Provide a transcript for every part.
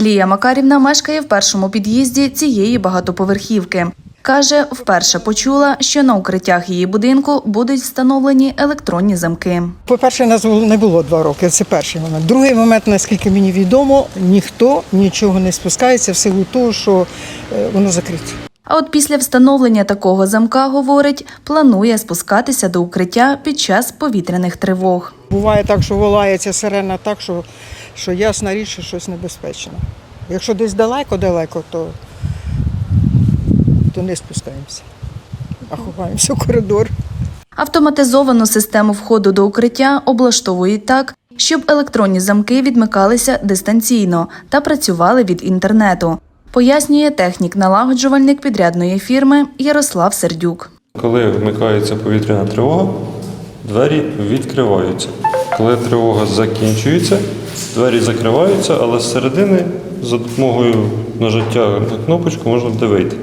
Лія Макарівна мешкає в першому під'їзді цієї багатоповерхівки. Каже, вперше почула, що на укриттях її будинку будуть встановлені електронні замки. По-перше, нас не було два роки. Це перший момент. Другий момент, наскільки мені відомо, ніхто нічого не спускається в силу того, що е, воно закрите. А от після встановлення такого замка, говорить, планує спускатися до укриття під час повітряних тривог. Буває так, що волається сирена так, що, що ясна річ, що щось небезпечне. Якщо десь далеко-далеко, то, то не спускаємося, а ховаємося в коридор. Автоматизовану систему входу до укриття облаштовують так, щоб електронні замки відмикалися дистанційно та працювали від інтернету. Пояснює технік-налагоджувальник підрядної фірми Ярослав Сердюк. Коли вмикається повітряна тривога, двері відкриваються. Коли тривога закінчується, двері закриваються, але зсередини за допомогою нажаття на кнопочку можна де вийти.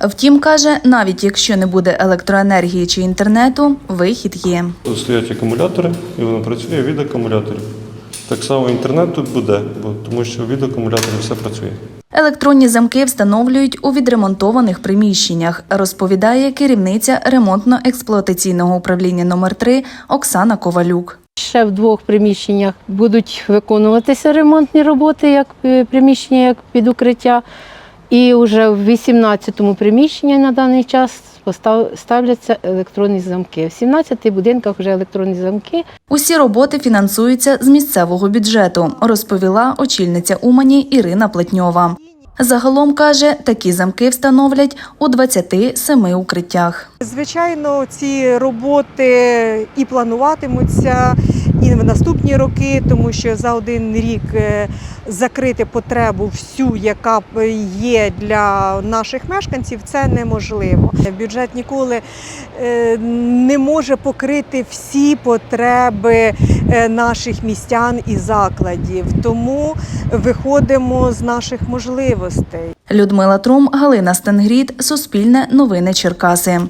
Втім, каже, навіть якщо не буде електроенергії чи інтернету, вихід є. Тут стоять акумулятори, і воно працює від акумуляторів. Так само інтернет тут буде, бо тому що від акумуляторів все працює. Електронні замки встановлюють у відремонтованих приміщеннях, розповідає керівниця ремонтно-експлуатаційного управління номер 3 Оксана Ковалюк. Ще в двох приміщеннях будуть виконуватися ремонтні роботи, як е, приміщення, як під укриття. І вже в 18-му приміщенні на даний час постав- ставляться електронні замки. В 17 будинках вже електронні замки. Усі роботи фінансуються з місцевого бюджету, розповіла очільниця Умані Ірина Плетньова. Загалом каже, такі замки встановлять у 27 укриттях. Звичайно, ці роботи і плануватимуться і в наступні роки, тому що за один рік е, закрити потребу всю, яка є для наших мешканців, це неможливо. Бюджет ніколи е, не може покрити всі потреби е, наших містян і закладів, тому виходимо з наших можливостей. Людмила Трум, Галина Стенгрід, Суспільне новини Черкаси.